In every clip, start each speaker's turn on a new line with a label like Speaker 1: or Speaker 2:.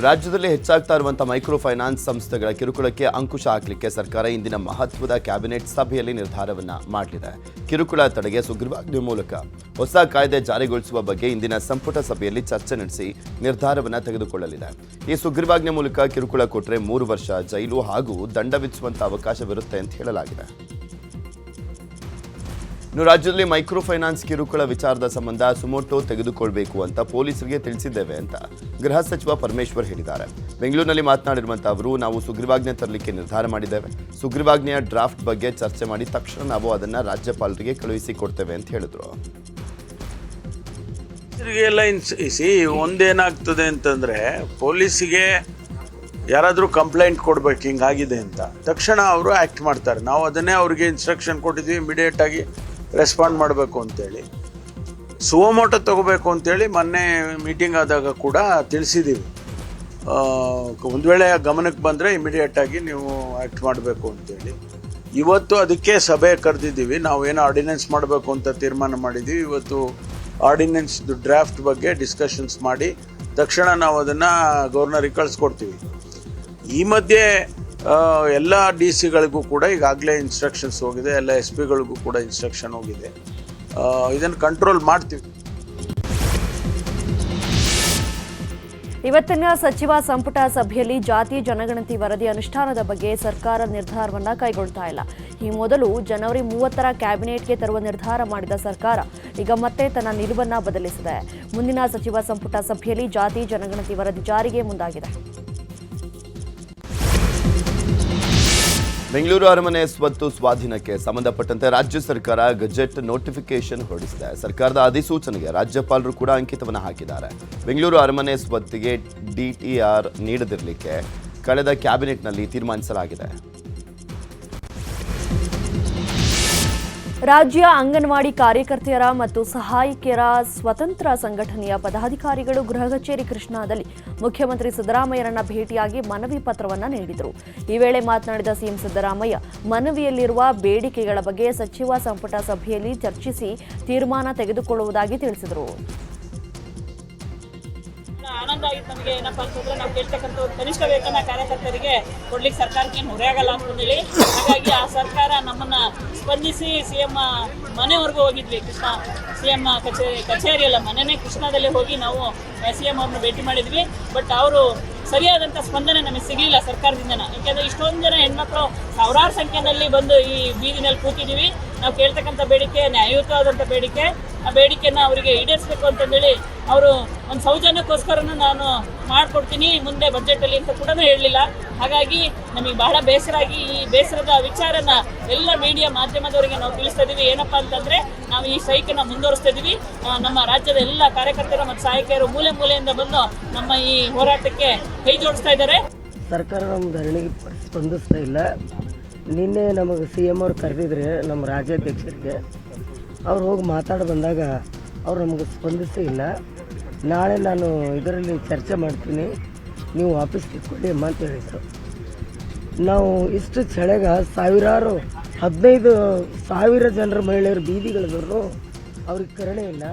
Speaker 1: ರಾಜ್ಯದಲ್ಲಿ ಹೆಚ್ಚಾಗ್ತಾ ಇರುವಂತಹ ಮೈಕ್ರೋ ಫೈನಾನ್ಸ್ ಸಂಸ್ಥೆಗಳ ಕಿರುಕುಳಕ್ಕೆ ಅಂಕುಶ ಹಾಕಲಿಕ್ಕೆ ಸರ್ಕಾರ ಇಂದಿನ ಮಹತ್ವದ ಕ್ಯಾಬಿನೆಟ್ ಸಭೆಯಲ್ಲಿ ನಿರ್ಧಾರವನ್ನ ಮಾಡಲಿದೆ. ಕಿರುಕುಳ ತಡೆಗೆ ಸುಗ್ರೀವಾಜ್ಞೆ ಮೂಲಕ ಹೊಸ ಕಾಯ್ದೆ ಜಾರಿಗೊಳಿಸುವ ಬಗ್ಗೆ ಇಂದಿನ ಸಂಪುಟ ಸಭೆಯಲ್ಲಿ ಚರ್ಚೆ ನಡೆಸಿ ನಿರ್ಧಾರವನ್ನ ತೆಗೆದುಕೊಳ್ಳಲಿದೆ. ಈ ಸುಗ್ರೀವಾಜ್ಞೆ ಮೂಲಕ ಕಿರುಕುಳ ಕೊಟ್ಟರೆ ಮೂರು ವರ್ಷ ಜೈಲು ಹಾಗೂ ದಂಡ ವಿಧಿಸುವಂತ ಅವಕಾಶವಿರುತ್ತೆ ಅಂತ ಹೇಳಲಾಗಿದೆ. ಇನ್ನು ರಾಜ್ಯದಲ್ಲಿ ಮೈಕ್ರೋ ಫೈನಾನ್ಸ್ ಕಿರುಕುಳ ವಿಚಾರದ ಸಂಬಂಧ ಸುಮೋಟೋ ತೆಗೆದುಕೊಳ್ಬೇಕು ಅಂತ ಪೊಲೀಸರಿಗೆ ತಿಳಿಸಿದ್ದೇವೆ ಅಂತ ಗೃಹ ಸಚಿವ ಪರಮೇಶ್ವರ್ ಹೇಳಿದ್ದಾರೆ. ಬೆಂಗಳೂರಿನಲ್ಲಿ ಮಾತನಾಡಿರುವಂಥ ಅವರು, ನಾವು ಸುಗ್ರೀವಾಜ್ಞೆ ತರಲಿಕ್ಕೆ ನಿರ್ಧಾರ ಮಾಡಿದ್ದೇವೆ. ಸುಗ್ರೀವಾಜ್ಞೆಯ ಡ್ರಾಫ್ಟ್ ಬಗ್ಗೆ ಚರ್ಚೆ ಮಾಡಿ ತಕ್ಷಣ ನಾವು ಅದನ್ನು ರಾಜ್ಯಪಾಲರಿಗೆ ಕಳುಹಿಸಿ ಕೊಡ್ತೇವೆ ಅಂತ ಹೇಳಿದ್ರು.
Speaker 2: ಸಿ ಒಂದೇನಾಗ್ತದೆ ಅಂತಂದ್ರೆ ಪೊಲೀಸಿಗೆ ಯಾರಾದರೂ ಕಂಪ್ಲೇಂಟ್ ಕೊಡ್ಬೇಕು, ಹಿಂಗಾಗಿದೆ ಅಂತ. ತಕ್ಷಣ ಅವರು ಆ್ಯಕ್ಟ್ ಮಾಡ್ತಾರೆ. ನಾವು ಅದನ್ನೇ ಅವ್ರಿಗೆ ಇನ್ಸ್ಟ್ರಕ್ಷನ್ ಕೊಟ್ಟಿದ್ವಿ ಇಮಿಡಿಯೇಟ್ ಆಗಿ ರೆಸ್ಪಾಂಡ್ ಮಾಡಬೇಕು ಅಂತೇಳಿ. ಸುವಮೋಟ ತಗೋಬೇಕು ಅಂತೇಳಿ ಮೊನ್ನೆ ಮೀಟಿಂಗ್ ಆದಾಗ ಕೂಡ ತಿಳಿಸಿದ್ದೀವಿ ಒಂದು ವೇಳೆ ಗಮನಕ್ಕೆ ಬಂದರೆ ಇಮಿಡಿಯೇಟಾಗಿ ನೀವು ಆ್ಯಕ್ಟ್ ಮಾಡಬೇಕು ಅಂತೇಳಿ. ಇವತ್ತು ಅದಕ್ಕೆ ಸಭೆ ಕರೆದಿದ್ದೀವಿ. ನಾವು ಏನೋ ಆರ್ಡಿನೆನ್ಸ್ ಮಾಡಬೇಕು ಅಂತ ತೀರ್ಮಾನ ಮಾಡಿದ್ದೀವಿ ಇವತ್ತು ಆರ್ಡಿನೆನ್ಸ್ದು ಡ್ರಾಫ್ಟ್ ಬಗ್ಗೆ ಡಿಸ್ಕಷನ್ಸ್ ಮಾಡಿ ತಕ್ಷಣ ನಾವು ಅದನ್ನು ಗವರ್ನರಿಗೆ ಕಳಿಸ್ಕೊಡ್ತೀವಿ. ಈ ಮಧ್ಯೆ ಎಲ್ಲ ಡಿ ಸಿಗಳಿಗೂ ಕೂಡ ಈಗಾಗಲೇ ಇನ್ಸ್ಟ್ರಕ್ಷನ್ಸ್ ಹೋಗಿದೆ, ಎಲ್ಲ ಎಸ್ ಪಿಗಳಿಗೂ ಕೂಡ ಇನ್ಸ್ಟ್ರಕ್ಷನ್ ಹೋಗಿದೆ. ಇದನ್ನು ಕಂಟ್ರೋಲ್ ಮಾಡ್ತೀವಿ.
Speaker 3: ಇವತ್ತಿನ ಸಚಿವ ಸಂಪುಟ ಸಭೆಯಲ್ಲಿ ಜಾತಿ ಜನಗಣತಿ ವರದಿ ಅನುಷ್ಠಾನದ ಬಗ್ಗೆ ಸರ್ಕಾರ ನಿರ್ಧಾರವನ್ನ ಕೈಗೊಳ್ತಾ ಇಲ್ಲ. ಈ ಮೊದಲು ಜನವರಿ ಮೂವತ್ತರ ಕ್ಯಾಬಿನೆಟ್ಗೆ ತರುವ ನಿರ್ಧಾರ ಮಾಡಿದ ಸರ್ಕಾರ ಈಗ ಮತ್ತೆ ತನ್ನ ನಿಲುವನ್ನ ಬದಲಿಸಿದೆ. ಮುಂದಿನ ಸಚಿವ ಸಂಪುಟ ಸಭೆಯಲ್ಲಿ ಜಾತಿ ಜನಗಣತಿ ವರದಿ ಜಾರಿಗೆ ಮುಂದಾಗಿದೆ.
Speaker 1: ಬೆಂಗಳೂರು ಅರಮನೆ ಸ್ವತ್ತು ಸ್ವಾಧೀನಕ್ಕೆ ಸಂಬಂಧಪಟ್ಟಂತೆ ರಾಜ್ಯ ಸರ್ಕಾರ ಗಜೆಟ್ ನೋಟಿಫಿಕೇಶನ್ ಹೊರಡಿಸಿದೆ. ಸರ್ಕಾರದ ಅಧಿಸೂಚನೆಗೆ ರಾಜ್ಯಪಾಲರು ಕೂಡ ಅಂಕಿತವನ್ನು ಹಾಕಿದ್ದಾರೆ. ಬೆಂಗಳೂರು ಅರಮನೆ ಸ್ವತ್ತಿಗೆ ಡಿಟಿಆರ್ ನೀಡದಿರಲಿಕ್ಕೆ ಕಳೆದ ಕ್ಯಾಬಿನೆಟ್ನಲ್ಲಿ ತೀರ್ಮಾನಿಸಲಾಗಿದೆ.
Speaker 3: ರಾಜ್ಯ ಅಂಗನವಾಡಿ ಕಾರ್ಯಕರ್ತೆಯರ ಮತ್ತು ಸಹಾಯಕಿಯರ ಸ್ವತಂತ್ರ ಸಂಘಟನೆಯ ಪದಾಧಿಕಾರಿಗಳು ಗೃಹ ಕಚೇರಿ ಕೃಷ್ಣಾದಲ್ಲಿ ಮುಖ್ಯಮಂತ್ರಿ ಸಿದ್ದರಾಮಯ್ಯರನ್ನ ಭೇಟಿಯಾಗಿ ಮನವಿ ಪತ್ರವನ್ನ ನೀಡಿದರು. ಈ ವೇಳೆ ಮಾತನಾಡಿದ ಸಿಎಂ ಸಿದ್ದರಾಮಯ್ಯ, ಮನವಿಯಲ್ಲಿರುವ ಬೇಡಿಕೆಗಳ ಬಗ್ಗೆ ಸಚಿವ ಸಂಪುಟ ಸಭೆಯಲ್ಲಿ ಚರ್ಚಿಸಿ ತೀರ್ಮಾನ ತೆಗೆದುಕೊಳ್ಳುವುದಾಗಿ ತಿಳಿಸಿದರು.
Speaker 4: ಆಗಿತ್ತು ನಮಗೆ ಏನಪ್ಪಾ ಅಂತಂದ್ರೆ ನಾವು ಕೇಳ್ತಕ್ಕಂಥ ಕನಿಷ್ಠ ವೇತನ ಕಾರ್ಯಕರ್ತರಿಗೆ ಕೊಡ್ಲಿಕ್ಕೆ ಸರ್ಕಾರಕ್ಕೆ ಏನು ಹೊರೆಯಾಗಲ್ಲ ಅಂತಂದೇಳಿ ಹಾಗಾಗಿ ಆ ಸರ್ಕಾರ ನಮ್ಮನ್ನ ಸ್ಪಂದಿಸಿ ಸಿ ಎಂ ಮನೆವರೆಗೂ ಹೋಗಿದ್ವಿ. ಕೃಷ್ಣ ಸಿ ಎಂ ಕಚೇರಿ ಕಚೇರಿ ಅಲ್ಲ ಮನೆನೇ ಕೃಷ್ಣದಲ್ಲಿ ಹೋಗಿ ನಾವು ಸಿ ಎಂ ಅವ್ರನ್ನ ಭೇಟಿ ಮಾಡಿದ್ವಿ. ಬಟ್ ಅವರು ಸರಿಯಾದಂಥ ಸ್ಪಂದನೆ ನಮಗೆ ಸಿಗಲಿಲ್ಲ ಸರ್ಕಾರದಿಂದ ಯಾಕೆಂದ್ರೆ ಇಷ್ಟೊಂದು ಜನ ಹೆಣ್ಮಕ್ಳು ಸಾವಿರಾರು ಸಂಖ್ಯೆಯಲ್ಲಿ ಬಂದು ಈ ಬೀದಿನಲ್ಲಿ ಕೂತಿದ್ದೀವಿ ನಾವು ಕೇಳ್ತಕ್ಕಂಥ ಬೇಡಿಕೆ, ನ್ಯಾಯಯುತವಾದಂಥ ಬೇಡಿಕೆ ಆ ಬೇಡಿಕೆಯನ್ನು ಅವರಿಗೆ ಈಡೇರಿಸಬೇಕು ಅಂತಂದೇಳಿ ಅವರು ಒಂದು ಸೌಜನ್ಯಕ್ಕೋಸ್ಕರನೂ ನಾನು ಮಾಡಿಕೊಡ್ತೀನಿ, ಮುಂದೆ ಬಜೆಟಲ್ಲಿ ಅಂತ ಕೂಡ ಹೇಳಲಿಲ್ಲ. ಹಾಗಾಗಿ ನಮಗೆ ಬಹಳ ಬೇಸರ ಆಗಿ ಈ ಬೇಸರದ ವಿಚಾರನ ಎಲ್ಲ ಮೀಡಿಯಾ ಮಾಧ್ಯಮದವರಿಗೆ ನಾವು ತಿಳಿಸ್ತಾ ಇದ್ದೀವಿ ಏನಪ್ಪಾ ಅಂತಂದ್ರೆ ನಾವು ಈ ಸೈಕನ್ನ ಮುಂದುವರಿಸ್ತಾ ಇದ್ದೀವಿ ನಮ್ಮ ರಾಜ್ಯದ ಎಲ್ಲ ಕಾರ್ಯಕರ್ತರು ಮತ್ತು ಸಹಾಯಕಿಯರು ಮೂಲೆ ಮೂಲೆಯಿಂದ ಬಂದು ನಮ್ಮ ಈ ಹೋರಾಟಕ್ಕೆ ಕೈ ಜೋಡಿಸ್ತಾ ಇದ್ದಾರೆ.
Speaker 5: ಸರ್ಕಾರ ನಮ್ಮ ಧರಣಿಗೆ ಸ್ಪಂದಿಸ್ತಾ ಇಲ್ಲ. ನಿನ್ನೆ ನಮಗೆ ಸಿ ಎಂ ಅವ್ರು ಕರೆದಿದ್ರೆ ನಮ್ಮ ರಾಜ್ಯಾಧ್ಯಕ್ಷರಿಗೆ ಅವ್ರು ಹೋಗಿ ಮಾತಾಡಿ ಬಂದಾಗ ಅವ್ರು ನಮಗೆ ಸ್ಪಂದಿಸೇ ಇಲ್ಲ. ನಾಳೆ ನಾನು ಇದರಲ್ಲಿ ಚರ್ಚೆ ಮಾಡ್ತೀನಿ. ನೀವು ವಾಪಸ್ ತಿಳ್ಕೊಳ್ಳಿ ಅಮ್ಮ ಅಂತ ಹೇಳಿದರು. ನಾವು ಇಷ್ಟು ಚಳಿಗ ಸಾವಿರಾರು, ಹದಿನೈದು ಸಾವಿರ ಜನರ ಮಹಿಳೆಯರು ಬೀದಿಗಳಿದ್ರು. ಅವ್ರಿಗೆ ಕರುಣೆ ಇಲ್ಲ.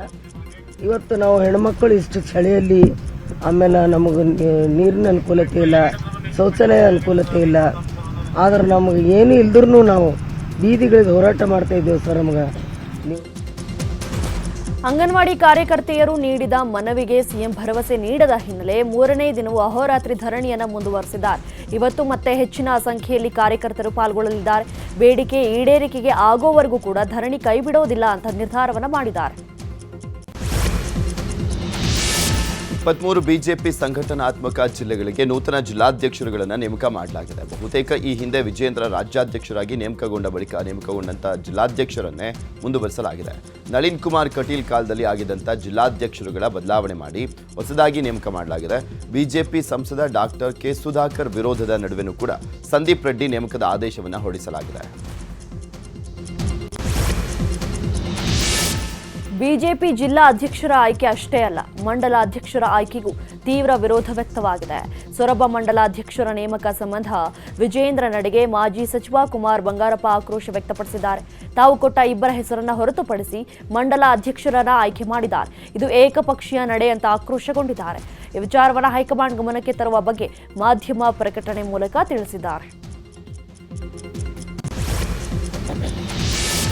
Speaker 5: ಇವತ್ತು ನಾವು ಹೆಣ್ಮಕ್ಕಳು ಇಷ್ಟು ಚಳಿಯಲ್ಲಿ ಆಮೇಲೆ ನಮಗೆ ನೀರಿನ ಅನುಕೂಲತೆ ಇಲ್ಲ, ಶೌಚಾಲಯ ಅನುಕೂಲತೆ ಇಲ್ಲ. ಆದ್ರೆ ನಮಗೆ ಏನು ಇಲ್ದ್ರೂ ನಾವು ಬೀದಿಗಳಿಗೆ ಹೋರಾಟ ಮಾಡ್ತಾ ಇದ್ದೇವೆ ಸರ್ ನಮಗೆ.
Speaker 3: ಅಂಗನವಾಡಿ ಕಾರ್ಯಕರ್ತೆಯರು ನೀಡಿದ ಮನವಿಗೆ ಸಿಎಂ ಭರವಸೆ ನೀಡದ ಹಿನ್ನೆಲೆ ಮೂರನೇ ದಿನವೂ ಅಹೋರಾತ್ರಿ ಧರಣಿಯನ್ನು ಮುಂದುವರೆಸಿದ್ದಾರೆ. ಇವತ್ತು ಮತ್ತೆ ಹೆಚ್ಚಿನ ಸಂಖ್ಯೆಯಲ್ಲಿ ಕಾರ್ಯಕರ್ತರು ಪಾಲ್ಗೊಳ್ಳಲಿದ್ದಾರೆ. ಬೇಡಿಕೆ ಈಡೇರಿಕೆಗೆ ಆಗೋವರೆಗೂ ಕೂಡ ಧರಣಿ ಕೈಬಿಡೋದಿಲ್ಲ ಅಂತ ನಿರ್ಧಾರವನ್ನು ಮಾಡಿದ್ದಾರೆ.
Speaker 1: ಇಪ್ಪತ್ಮೂರು ಬಿಜೆಪಿ ಸಂಘಟನಾತ್ಮಕ ಜಿಲ್ಲೆಗಳಿಗೆ ನೂತನ ಜಿಲ್ಲಾಧ್ಯಕ್ಷರುಗಳನ್ನು ನೇಮಕ ಮಾಡಲಾಗಿದೆ. ಬಹುತೇಕ ಈ ಹಿಂದೆ ವಿಜಯೇಂದ್ರ ರಾಜ್ಯಾಧ್ಯಕ್ಷರಾಗಿ ನೇಮಕಗೊಂಡ ಬಳಿಕ ನೇಮಕಗೊಂಡಂತಹ ಜಿಲ್ಲಾಧ್ಯಕ್ಷರನ್ನೇ ಮುಂದುವರಿಸಲಾಗಿದೆ. ನಳಿನ್ ಕುಮಾರ್ ಕಟೀಲ್ ಕಾಲದಲ್ಲಿ ಆಗಿದ್ದಂಥ ಜಿಲ್ಲಾಧ್ಯಕ್ಷರುಗಳ ಬದಲಾವಣೆ ಮಾಡಿ ಹೊಸದಾಗಿ ನೇಮಕ ಮಾಡಲಾಗಿದೆ. ಬಿಜೆಪಿ ಸಂಸದ ಡಾಕ್ಟರ್ ಕೆ ಸುಧಾಕರ್ ವಿರೋಧದ ನಡುವೆನೂ ಕೂಡ ಸಂದೀಪ್ ರೆಡ್ಡಿ ನೇಮಕದ ಆದೇಶವನ್ನು ಹೊರಡಿಸಲಾಗಿದೆ.
Speaker 3: ಬಿಜೆಪಿ ಜಿಲ್ಲಾ ಅಧ್ಯಕ್ಷರ ಆಯ್ಕೆ ಅಷ್ಟೇ ಅಲ್ಲ, ಮಂಡಲ ಅಧ್ಯಕ್ಷರ ಆಯ್ಕೆಗೂ ತೀವ್ರ ವಿರೋಧ ವ್ಯಕ್ತವಾಗಿದೆ. ಸೊರಬ ಮಂಡಲ ಅಧ್ಯಕ್ಷರ ನೇಮಕ ಸಂಬಂಧ ವಿಜೇಂದ್ರ ನಡೆಗೆ ಮಾಜಿ ಸಚಿವ ಕುಮಾರ್ ಬಂಗಾರಪ್ಪ ಆಕ್ರೋಶ ವ್ಯಕ್ತಪಡಿಸಿದ್ದಾರೆ. ತಾವು ಕೊಟ್ಟ ಇಬ್ಬರ ಹೆಸರನ್ನು ಹೊರತುಪಡಿಸಿ ಮಂಡಲ ಅಧ್ಯಕ್ಷರನ್ನ ಆಯ್ಕೆ ಮಾಡಿದ್ದಾರೆ. ಇದು ಏಕಪಕ್ಷೀಯ ನಡೆ ಅಂತ ಆಕ್ರೋಶಗೊಂಡಿದ್ದಾರೆ. ಈ ವಿಚಾರವನ್ನು ಹೈಕಮಾಂಡ್ ಗಮನಕ್ಕೆ ತರುವ ಬಗ್ಗೆ ಮಾಧ್ಯಮ ಪ್ರಕಟಣೆ ಮೂಲಕ ತಿಳಿಸಿದ್ದಾರೆ.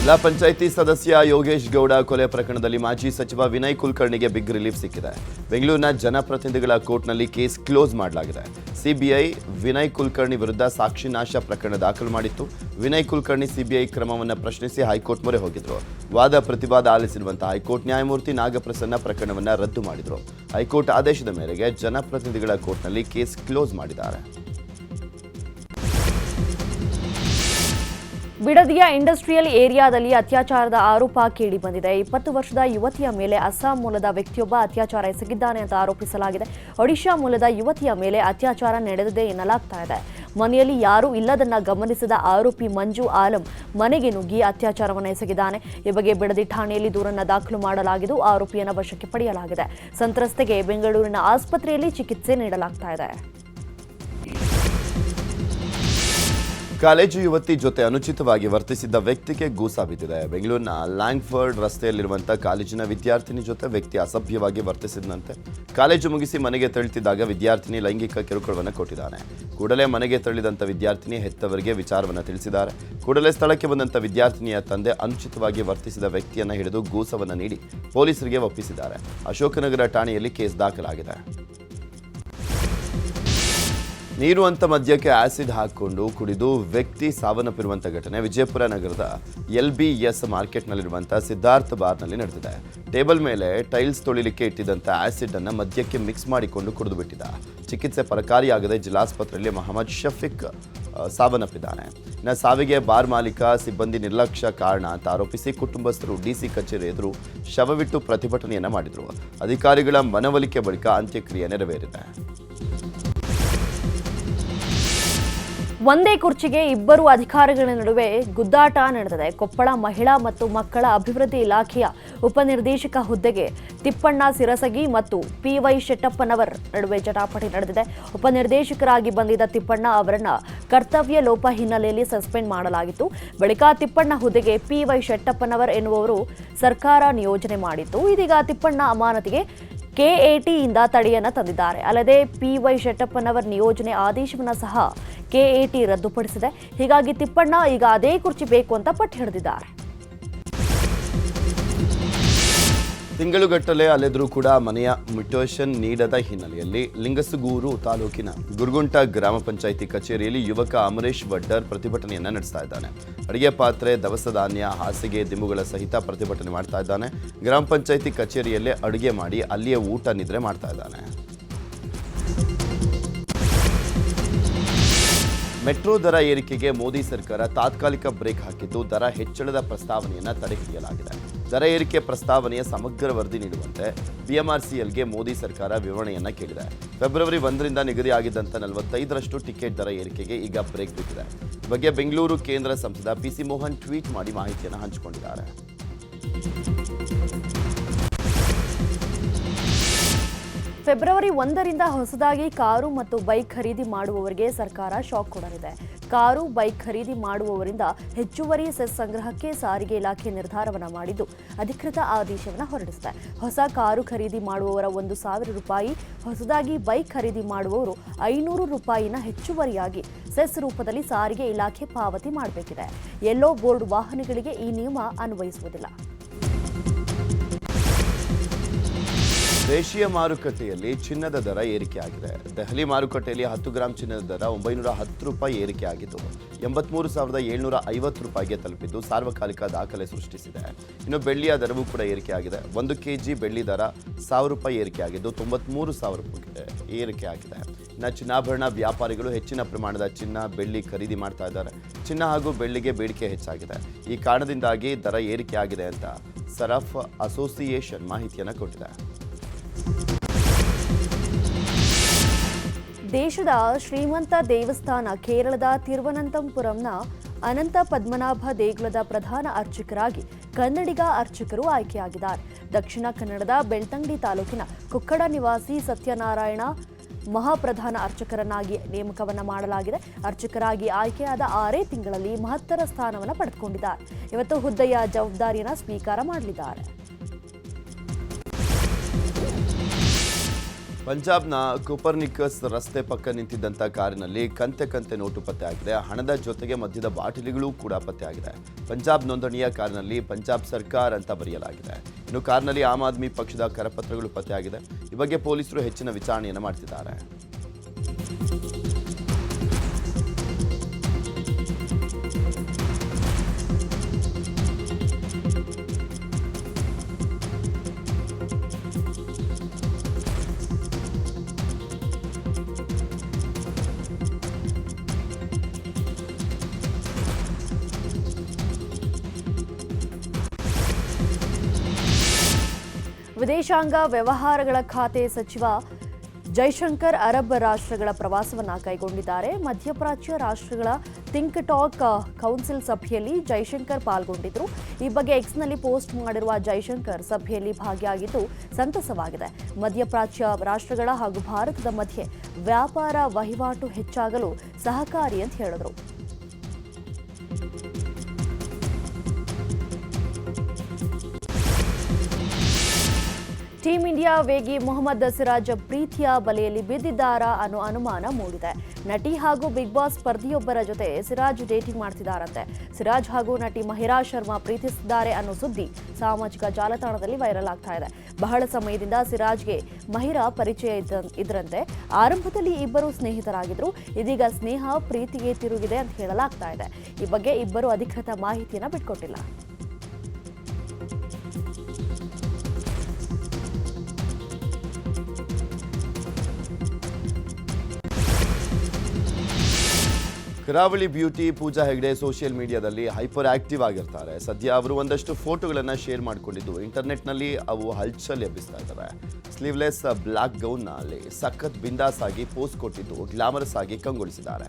Speaker 1: ಜಿಲ್ಲಾ ಪಂಚಾಯಿತಿ ಸದಸ್ಯ ಯೋಗೇಶ್ ಗೌಡ ಕೊಲೆ ಪ್ರಕರಣದಲ್ಲಿ ಮಾಜಿ ಸಚಿವ ವಿನಯ್ ಕುಲಕರ್ಣಿಗೆ ಬಿಗ್ ರಿಲೀಫ್ ಸಿಕ್ಕಿದೆ. ಬೆಂಗಳೂರಿನ ಜನಪ್ರತಿನಿಧಿಗಳ ಕೋರ್ಟ್ನಲ್ಲಿ ಕೇಸ್ ಕ್ಲೋಸ್ ಮಾಡಲಾಗಿದೆ. ಸಿಬಿಐ ವಿನಯ್ ಕುಲಕರ್ಣಿ ವಿರುದ್ಧ ಸಾಕ್ಷಿ ನಾಶ ಪ್ರಕರಣ ದಾಖಲು ಮಾಡಿತ್ತು. ವಿನಯ್ ಕುಲಕರ್ಣಿ ಸಿಬಿಐ ಕ್ರಮವನ್ನು ಪ್ರಶ್ನಿಸಿ ಹೈಕೋರ್ಟ್ ಮೊರೆ ಹೋಗಿದ್ರು. ವಾದ ಪ್ರತಿವಾದ ಆಲಿಸಿರುವಂತಹ ಹೈಕೋರ್ಟ್ ನ್ಯಾಯಮೂರ್ತಿ ನಾಗಪ್ರಸನ್ನ ಪ್ರಕರಣವನ್ನು ರದ್ದು ಮಾಡಿದರು. ಹೈಕೋರ್ಟ್ ಆದೇಶದ ಮೇರೆಗೆ ಜನಪ್ರತಿನಿಧಿಗಳ ಕೋರ್ಟ್ನಲ್ಲಿ ಕೇಸ್ ಕ್ಲೋಸ್ ಮಾಡಿದ್ದಾರೆ.
Speaker 3: ಬಿಡದಿಯ ಇಂಡಸ್ಟ್ರಿಯಲ್ ಏರಿಯಾದಲ್ಲಿ ಅತ್ಯಾಚಾರದ ಆರೋಪ ಕೇಳಿ ಬಂದಿದೆ. ಇಪ್ಪತ್ತು ವರ್ಷದ ಯುವತಿಯ ಮೇಲೆ ಅಸ್ಸಾಂ ಮೂಲದ ವ್ಯಕ್ತಿಯೊಬ್ಬ ಅತ್ಯಾಚಾರ ಎಸಗಿದ್ದಾನೆ ಅಂತ ಆರೋಪಿಸಲಾಗಿದೆ. ಒಡಿಶಾ ಮೂಲದ ಯುವತಿಯ ಮೇಲೆ ಅತ್ಯಾಚಾರ ನಡೆದಿದೆ ಎನ್ನಲಾಗ್ತಾ ಇದೆ. ಮನೆಯಲ್ಲಿ ಯಾರೂ ಇಲ್ಲದನ್ನ ಗಮನಿಸಿದ ಆರೋಪಿ ಮಂಜು ಆಲಂ ಮನೆಗೆ ನುಗ್ಗಿ ಅತ್ಯಾಚಾರವನ್ನು ಎಸಗಿದ್ದಾನೆ. ಈ ಬಗ್ಗೆ ಬಿಡದಿ ಠಾಣೆಯಲ್ಲಿ ದೂರನ್ನು ದಾಖಲು ಮಾಡಲಾಗಿದ್ದು ಆರೋಪಿಯನ್ನು ವಶಕ್ಕೆ ಪಡೆಯಲಾಗಿದೆ. ಸಂತ್ರಸ್ತೆಗೆ ಬೆಂಗಳೂರಿನ ಆಸ್ಪತ್ರೆಯಲ್ಲಿ ಚಿಕಿತ್ಸೆ ನೀಡಲಾಗ್ತಾ ಇದೆ.
Speaker 1: ಕಾಲೇಜು ಯುವತಿ ಜೊತೆ ಅನುಚಿತವಾಗಿ ವರ್ತಿಸಿದ್ದ ವ್ಯಕ್ತಿಗೆ ಗೂಸಾ ಬಿದ್ದಿದೆ. ಬೆಂಗಳೂರಿನ ಲ್ಯಾಂಗ್ಫರ್ಡ್ ರಸ್ತೆಯಲ್ಲಿರುವಂಥ ಕಾಲೇಜಿನ ವಿದ್ಯಾರ್ಥಿನಿ ಜೊತೆ ವ್ಯಕ್ತಿ ಅಸಭ್ಯವಾಗಿ ವರ್ತಿಸಿದಂತೆ ಕಾಲೇಜು ಮುಗಿಸಿ ಮನೆಗೆ ತೆರಳುತ್ತಿದ್ದಾಗ ವಿದ್ಯಾರ್ಥಿನಿ ಲೈಂಗಿಕ ಕಿರುಕುಳವನ್ನು ಕೊಟ್ಟಿದ್ದಾನೆ. ಕೂಡಲೇ ಮನೆಗೆ ತೆರಳಿದಂಥ ವಿದ್ಯಾರ್ಥಿನಿ ಹೆತ್ತವರಿಗೆ ವಿಚಾರವನ್ನು ತಿಳಿಸಿದ್ದಾರೆ. ಕೂಡಲೇ ಸ್ಥಳಕ್ಕೆ ಬಂದಂಥ ವಿದ್ಯಾರ್ಥಿನಿಯ ತಂದೆ ಅನುಚಿತವಾಗಿ ವರ್ತಿಸಿದ ವ್ಯಕ್ತಿಯನ್ನು ಹಿಡಿದು ಗೂಸವನ್ನು ನೀಡಿ ಪೊಲೀಸರಿಗೆ ಒಪ್ಪಿಸಿದ್ದಾರೆ. ಅಶೋಕನಗರ ಠಾಣೆಯಲ್ಲಿ ಕೇಸ್ ದಾಖಲಾಗಿದೆ. ನೀರು ಅಂತ ಮದ್ಯಕ್ಕೆ ಆಸಿಡ್ ಹಾಕಿಕೊಂಡು ಕುಡಿದು ವ್ಯಕ್ತಿ ಸಾವನ್ನಪ್ಪಿರುವಂಥ ಘಟನೆ ವಿಜಯಪುರ ನಗರದ ಎಲ್ ಬಿ ಎಸ್ ಮಾರ್ಕೆಟ್ನಲ್ಲಿರುವಂಥ ಸಿದ್ಧಾರ್ಥ ಬಾರ್ನಲ್ಲಿ ನಡೆದಿದೆ. ಟೇಬಲ್ ಮೇಲೆ ಟೈಲ್ಸ್ ತೊಳಿಲಿಕ್ಕೆ ಇಟ್ಟಿದ್ದಂಥ ಆಸಿಡ್ ಅನ್ನು ಮದ್ಯಕ್ಕೆ ಮಿಕ್ಸ್ ಮಾಡಿಕೊಂಡು ಕುಡಿದು ಬಿಟ್ಟಿದ್ದ. ಚಿಕಿತ್ಸೆ ಫಲಕಾರಿಯಾಗದೆ ಜಿಲ್ಲಾಸ್ಪತ್ರೆಯಲ್ಲಿ ಮೊಹಮ್ಮದ್ ಶಫೀಕ್ ಸಾವನ್ನಪ್ಪಿದ್ದಾನೆ. ಇನ್ನು ಸಾವಿಗೆ ಬಾರ್ ಮಾಲೀಕ, ಸಿಬ್ಬಂದಿ ನಿರ್ಲಕ್ಷ್ಯ ಕಾರಣ ಅಂತ ಆರೋಪಿಸಿ ಕುಟುಂಬಸ್ಥರು ಡಿಸಿ ಕಚೇರಿ ಎದುರು ಶವವಿಟ್ಟು ಪ್ರತಿಭಟನೆಯನ್ನು ಮಾಡಿದರು. ಅಧಿಕಾರಿಗಳ ಮನವೊಲಿಕೆ ಬಳಿಕ ಅಂತ್ಯಕ್ರಿಯೆ ನೆರವೇರಿದೆ.
Speaker 3: ಒಂದೇ ಕುರ್ಚಿಗೆ ಇಬ್ಬರು ಅಧಿಕಾರಿಗಳ ನಡುವೆ ಗುದ್ದಾಟ ನಡೆದಿದೆ. ಕೊಪ್ಪಳ ಮಹಿಳಾ ಮತ್ತು ಮಕ್ಕಳ ಅಭಿವೃದ್ಧಿ ಇಲಾಖೆಯ ಉಪನಿರ್ದೇಶಕ ಹುದ್ದೆಗೆ ತಿಪ್ಪಣ್ಣ ಸಿರಸಗಿ ಮತ್ತು ಪಿವೈ ಶೆಟ್ಟಪ್ಪನವರ್ ನಡುವೆ ಜಟಾಪಟಿ ನಡೆದಿದೆ. ಉಪನಿರ್ದೇಶಕರಾಗಿ ಬಂದಿದ್ದ ತಿಪ್ಪಣ್ಣ ಅವರನ್ನು ಕರ್ತವ್ಯ ಲೋಪ ಹಿನ್ನೆಲೆಯಲ್ಲಿ ಸಸ್ಪೆಂಡ್ ಮಾಡಲಾಗಿತ್ತು. ಬಳಿಕ ತಿಪ್ಪಣ್ಣ ಹುದ್ದೆಗೆ ಪಿವೈ ಶೆಟ್ಟಪ್ಪನವರ್ ಎನ್ನುವವರು ಸರ್ಕಾರ ನಿಯೋಜನೆ ಮಾಡಿತ್ತು. ಇದೀಗ ತಿಪ್ಪಣ್ಣ ಅಮಾನತಿಗೆ ಕೆಎಟಿಯಿಂದ ತಡೆಯನ್ನು ತಂದಿದ್ದಾರೆ. ಅಲ್ಲದೆ ಪಿವೈ ಶೆಟ್ಟಪ್ಪನವರ್ ನಿಯೋಜನೆ ಆದೇಶವನ್ನು ಸಹ ಕೆಎಟಿ ರದ್ದುಪಡಿಸಿದೆ. ಹೀಗಾಗಿ ತಿಪ್ಪಣ್ಣ ಈಗ ಅದೇ ಕುರ್ಚಿ ಬೇಕು ಅಂತ ಪಟ್ಟಿ ಹಿಡಿದಿದ್ದಾರೆ.
Speaker 1: ತಿಂಗಳುಗಟ್ಟಲೆ ಅಲೆದರೂ ಕೂಡ ಮನೆಯ ಮ್ಯುಟೇಷನ್ ನೀಡದ ಹಿನ್ನೆಲೆಯಲ್ಲಿ ಲಿಂಗಸುಗೂರು ತಾಲೂಕಿನ ಗುರುಗುಂಟ ಗ್ರಾಮ ಪಂಚಾಯಿತಿ ಕಚೇರಿಯಲ್ಲಿ ಯುವಕ ಅಮರೇಶ್ ವಡ್ಡರ್ ಪ್ರತಿಭಟನೆಯನ್ನು ನಡೆಸ್ತಾ ಇದ್ದಾನೆ. ಅಡಿಗೆ ಪಾತ್ರೆ, ದವಸ ಧಾನ್ಯ, ಹಾಸಿಗೆ, ದಿಂಬುಗಳ ಸಹಿತ ಪ್ರತಿಭಟನೆ ಮಾಡ್ತಾ ಇದ್ದಾನೆ. ಗ್ರಾಮ ಪಂಚಾಯಿತಿ ಕಚೇರಿಯಲ್ಲೇ ಅಡುಗೆ ಮಾಡಿ ಅಲ್ಲಿಯೇ ಊಟ ನಿದ್ರೆ ಮಾಡ್ತಾ ಇದ್ದಾನೆ. ಮೆಟ್ರೋ ದರ ಏರಿಕೆಗೆ ಮೋದಿ ಸರ್ಕಾರ ತಾತ್ಕಾಲಿಕ ಬ್ರೇಕ್ ಹಾಕಿದ್ದು ದರ ಹೆಚ್ಚಳದ ಪ್ರಸ್ತಾವನೆಯನ್ನು ತಡೆಹಿಡಿಯಲಾಗಿದೆ. ದರ ಏರಿಕೆ ಪ್ರಸ್ತಾವನೆಯ ಸಮಗ್ರ ವರದಿ ನೀಡುವಂತೆ ಬಿಎಂಆರ್ಸಿಎಲ್ಗೆ ಮೋದಿ ಸರ್ಕಾರ ವಿವರಣೆಯನ್ನು ಕೇಳಿದೆ. ಫೆಬ್ರವರಿ ಒಂದರಿಂದ ನಿಗದಿಯಾಗಿದ್ದಂಥ ನಲವತ್ತೈದರಷ್ಟು ಟಿಕೆಟ್ ದರ ಏರಿಕೆಗೆ ಈಗ ಬ್ರೇಕ್ ಬಿಟ್ಟಿದೆ. ಬಗ್ಗೆ ಬೆಂಗಳೂರು ಕೇಂದ್ರ ಸಂಸದ ಪಿಸಿ ಮೋಹನ್ ಟ್ವೀಟ್ ಮಾಡಿ ಮಾಹಿತಿಯನ್ನು ಹಂಚಿಕೊಂಡಿದ್ದಾರೆ.
Speaker 3: ಫೆಬ್ರವರಿ ಒಂದರಿಂದ ಹೊಸದಾಗಿ ಕಾರು ಮತ್ತು ಬೈಕ್ ಖರೀದಿ ಮಾಡುವವರಿಗೆ ಸರ್ಕಾರ ಶಾಕ್ ಕೊಡಲಿದೆ. ಕಾರು, ಬೈಕ್ ಖರೀದಿ ಮಾಡುವವರಿಂದ ಹೆಚ್ಚುವರಿ ಸೆಸ್ ಸಂಗ್ರಹಕ್ಕೆ ಸಾರಿಗೆ ಇಲಾಖೆ ನಿರ್ಧಾರವನ್ನು ಮಾಡಿದ್ದು, ಅಧಿಕೃತ ಆದೇಶವನ್ನು ಹೊರಡಿಸಿದೆ. ಹೊಸ ಕಾರು ಖರೀದಿ ಮಾಡುವವರ ಒಂದು ಸಾವಿರ ರೂಪಾಯಿ, ಹೊಸದಾಗಿ ಬೈಕ್ ಖರೀದಿ ಮಾಡುವವರು ಐನೂರು ರೂಪಾಯಿನ ಹೆಚ್ಚುವರಿಯಾಗಿ ಸೆಸ್ ರೂಪದಲ್ಲಿ ಸಾರಿಗೆ ಇಲಾಖೆ ಪಾವತಿ ಮಾಡಬೇಕಿದೆ. ಎಲ್ಲೋ ಬೋರ್ಡ್ ವಾಹನಗಳಿಗೆ ಈ ನಿಯಮ ಅನ್ವಯಿಸುವುದಿಲ್ಲ.
Speaker 1: ದೇಶೀಯ ಮಾರುಕಟ್ಟೆಯಲ್ಲಿ ಚಿನ್ನದ ದರ ಏರಿಕೆಯಾಗಿದೆ. ದೆಹಲಿ ಮಾರುಕಟ್ಟೆಯಲ್ಲಿ ಹತ್ತು ಗ್ರಾಂ ಚಿನ್ನದ ದರ ಒಂಬೈನೂರ ಹತ್ತು ರೂಪಾಯಿ ಏರಿಕೆಯಾಗಿದ್ದು ಎಂಬತ್ಮೂರು ಸಾವಿರದ ಏಳ್ನೂರ ಐವತ್ತು ರೂಪಾಯಿಗೆ ತಲುಪಿದ್ದು ಸಾರ್ವಕಾಲಿಕ ದಾಖಲೆ ಸೃಷ್ಟಿಸಿದೆ. ಇನ್ನು ಬೆಳ್ಳಿಯ ದರವೂ ಕೂಡ ಏರಿಕೆಯಾಗಿದೆ. ಒಂದು ಕೆ ಜಿ ಬೆಳ್ಳಿ ದರ ಸಾವಿರ ರೂಪಾಯಿ ಏರಿಕೆಯಾಗಿದ್ದು ತೊಂಬತ್ಮೂರು ಸಾವಿರ ರೂಪಾಯಿಗೆ ಏರಿಕೆಯಾಗಿದೆ. ಇನ್ನು ಚಿನ್ನಾಭರಣ ವ್ಯಾಪಾರಿಗಳು ಹೆಚ್ಚಿನ ಪ್ರಮಾಣದ ಚಿನ್ನ, ಬೆಳ್ಳಿ ಖರೀದಿ ಮಾಡ್ತಾ ಇದ್ದಾರೆ. ಚಿನ್ನ ಹಾಗೂ ಬೆಳ್ಳಿಗೆ ಬೇಡಿಕೆ ಹೆಚ್ಚಾಗಿದೆ. ಈ ಕಾರಣದಿಂದಾಗಿ ದರ ಏರಿಕೆಯಾಗಿದೆ ಅಂತ ಸರಫ್ ಅಸೋಸಿಯೇಷನ್ ಮಾಹಿತಿಯನ್ನು ಕೊಟ್ಟಿದೆ.
Speaker 3: ದೇಶದ ಶ್ರೀಮಂತ ದೇವಸ್ಥಾನ ಕೇರಳದ ತಿರುವನಂತಪುರಂನ
Speaker 1: ಅನಂತ ಪದ್ಮನಾಭ ದೇಗುಲದ ಪ್ರಧಾನ ಅರ್ಚಕರಾಗಿ ಕನ್ನಡಿಗ ಅರ್ಚಕರು ಆಯ್ಕೆಯಾಗಿದ್ದಾರೆ. ದಕ್ಷಿಣ ಕನ್ನಡದ ಬೆಳ್ತಂಗಡಿ ತಾಲೂಕಿನ ಕುಕ್ಕಡ ನಿವಾಸಿ ಸತ್ಯನಾರಾಯಣ ಮಹಾಪ್ರಧಾನ ಅರ್ಚಕರನ್ನಾಗಿ ನೇಮಕವನ್ನು ಮಾಡಲಾಗಿದೆ. ಅರ್ಚಕರಾಗಿ ಆಯ್ಕೆಯಾದ ಆರೇ ತಿಂಗಳಲ್ಲಿ ಮಹತ್ತರ ಸ್ಥಾನವನ್ನು ಪಡೆದುಕೊಂಡಿದ್ದಾರೆ. ಇವತ್ತು ಹುದ್ದೆಯ ಜವಾಬ್ದಾರಿಯನ್ನು ಸ್ವೀಕಾರ ಮಾಡಲಿದ್ದಾರೆ.
Speaker 3: ಪಂಜಾಬ್ನ ಕುಪರ್ನಿಕಸ್ ರಸ್ತೆ ಪಕ್ಕ ನಿಂತಿದ್ದಂಥ ಕಾರಿನಲ್ಲಿ ಕಂತೆ ಕಂತೆ ನೋಟು ಪತ್ತೆ ಆಗಿದೆ ಹಣದ ಜೊತೆಗೆ ಮದ್ಯದ ಬಾಟಲಿಗಳು ಕೂಡ ಪತ್ತೆಯಾಗಿದೆ. ಪಂಜಾಬ್ ನೋಂದಣಿಯ ಕಾರಿನಲ್ಲಿ ಪಂಜಾಬ್ ಸರ್ಕಾರ್ ಅಂತ ಬರೆಯಲಾಗಿದೆ. ಇನ್ನು ಕಾರ್ನಲ್ಲಿ ಆಮ್ ಆದ್ಮಿ ಪಕ್ಷದ ಕರಪತ್ರಗಳು ಪತ್ತೆಯಾಗಿದೆ. ಈ ಬಗ್ಗೆ ಪೊಲೀಸರು ಹೆಚ್ಚಿನ ವಿಚಾರಣೆಯನ್ನು ಮಾಡ್ತಿದ್ದಾರೆ.
Speaker 1: ವಿದೇಶಾಂಗ ವ್ಯವಹಾರಗಳ ಖಾತೆ ಸಚಿವ ಜೈಶಂಕರ್ ಅರಬ್ ರಾಷ್ಟ್ರಗಳ ಪ್ರವಾಸವನ್ನು ಕೈಗೊಂಡಿದ್ದಾರೆ. ಮಧ್ಯಪ್ರಾಚ್ಯ ರಾಷ್ಟ್ರಗಳ ಥಿಂಕ್ ಟಾಕ್ ಕೌನ್ಸಿಲ್ ಸಭೆಯಲ್ಲಿ ಜೈಶಂಕರ್ ಪಾಲ್ಗೊಂಡಿದ್ರು. ಈ ಬಗ್ಗೆ ಎಕ್ಸ್ನಲ್ಲಿ ಪೋಸ್ಟ್ ಮಾಡಿರುವ ಜೈಶಂಕರ್ ಸಭೆಯಲ್ಲಿ ಭಾಗಿಯಾಗಿದ್ದು ಸಂತಸವಾಗಿದೆ. ಮಧ್ಯಪ್ರಾಚ್ಯ ರಾಷ್ಟ್ರಗಳ ಹಾಗೂ ಭಾರತದ ಮಧ್ಯೆ ವ್ಯಾಪಾರ ವಹಿವಾಟು ಹೆಚ್ಚಾಗಲು ಸಹಕಾರಿ ಅಂತ ಹೇಳಿದ್ರು. ಟೀಂ ಇಂಡಿಯಾ ವೇಗಿ ಮೊಹಮ್ಮದ್ ಸಿರಾಜ್ ಪ್ರೀತಿಯ ಬಲೆಯಲ್ಲಿ ಬಿದ್ದಿದ್ದಾರಾ ಅನ್ನೋ ಅನುಮಾನ ಮೂಡಿದೆ. ನಟಿ ಹಾಗೂ ಬಿಗ್ ಬಾಸ್ ಸ್ಪರ್ಧಿಯೊಬ್ಬರ ಜೊತೆ ಸಿರಾಜ್ ಡೇಟಿಂಗ್ ಮಾಡ್ತಿದ್ದಾರಂತೆ. ಸಿರಾಜ್ ಹಾಗೂ ನಟಿ ಮಹಿರಾ ಶರ್ಮಾ ಪ್ರೀತಿಸಿದ್ದಾರೆ ಅನ್ನೋ ಸುದ್ದಿ ಸಾಮಾಜಿಕ ಜಾಲತಾಣದಲ್ಲಿ ವೈರಲ್ ಆಗ್ತಾ ಇದೆ. ಬಹಳ ಸಮಯದಿಂದ ಸಿರಾಜ್ಗೆ ಮಹಿರಾ ಪರಿಚಯ ಇದ್ರಂತೆ. ಆರಂಭದಲ್ಲಿ ಇಬ್ಬರು ಸ್ನೇಹಿತರಾಗಿದ್ರು. ಇದೀಗ ಸ್ನೇಹ ಪ್ರೀತಿಗೆ ತಿರುಗಿದೆ ಅಂತ ಹೇಳಲಾಗ್ತಾ ಇದೆ. ಈ ಬಗ್ಗೆ ಇಬ್ಬರು ಅಧಿಕೃತ ಮಾಹಿತಿಯನ್ನ ಬಿಟ್ಕೊಟ್ಟಿಲ್ಲ.
Speaker 3: ಕರಾವಳಿ ಬ್ಯೂಟಿ ಪೂಜಾ ಹೆಗ್ಡೆ ಸೋಷಿಯಲ್ ಮೀಡಿಯಾದಲ್ಲಿ ಹೈಪರ್ ಆಕ್ಟಿವ್ ಆಗಿರ್ತಾರೆ. ಸದ್ಯ ಅವರು ಒಂದಷ್ಟು ಫೋಟೋಗಳನ್ನು ಶೇರ್ ಮಾಡಿಕೊಂಡಿದ್ದು. ಇಂಟರ್ನೆಟ್ನಲ್ಲಿ ಅವು ಹಲ್ಚಲ್ ಎಬ್ಬಿಸ್ತಾ ಇದ್ದಾವೆ. ಸ್ಲೀವ್ಲೆಸ್ ಬ್ಲ್ಯಾಕ್ ಗೌನ್ನಲ್ಲಿ ಸಖತ್ ಬಿಂದಾಸ್ ಆಗಿ ಪೋಸ್ಟ್ ಕೊಟ್ಟಿದ್ದು, ಗ್ಲಾಮರಸ್ ಆಗಿ ಕಂಗೊಳಿಸಿದ್ದಾರೆ.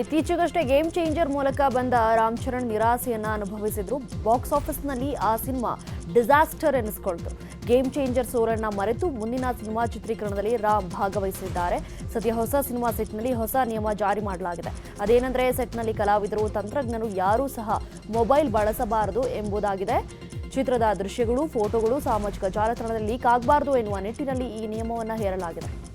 Speaker 1: ಇತ್ತೀಚೆಗಷ್ಟೇ ಗೇಮ್ ಚೇಂಜರ್ ಮೂಲಕ ಬಂದ ರಾಮ್ ಚರಣ್ ನಿರಾಸೆಯನ್ನ ಅನುಭವಿಸಿದ್ರು. ಬಾಕ್ಸ್ ಆಫೀಸ್ನಲ್ಲಿ ಆ ಸಿನಿಮಾ ಡಿಸಾಸ್ಟರ್ ಎನಿಸ್ಕೊಳ್ತು. ಗೇಮ್ ಚೇಂಜರ್ ಸೋರನ್ನ ಮರೆತು ಮುಂದಿನ ಸಿನಿಮಾ ಚಿತ್ರೀಕರಣದಲ್ಲಿ ರಾಮ್ ಭಾಗವಹಿಸಿದ್ದಾರೆ. ಸದ್ಯ ಹೊಸ ಸಿನಿಮಾ ಸೆಟ್ನಲ್ಲಿ ಹೊಸ ನಿಯಮ ಜಾರಿ ಮಾಡಲಾಗಿದೆ. ಅದೇನೆಂದರೆ, ಸೆಟ್ನಲ್ಲಿ ಕಲಾವಿದರು, ತಂತ್ರಜ್ಞರು ಯಾರೂ ಸಹ ಮೊಬೈಲ್ ಬಳಸಬಾರದು ಎಂಬುದಾಗಿದೆ. ಚಿತ್ರದ ದೃಶ್ಯಗಳು, ಫೋಟೋಗಳು, ಸಾಮಾಜಿಕ ಜಾಲತಾಣದಲ್ಲಿ ಲೀಕ್ ಆಗಬಾರದು ಎನ್ನುವ ನಿಟ್ಟಿನಲ್ಲಿ ಈ ನಿಯಮವನ್ನು ಹೇರಲಾಗಿದೆ.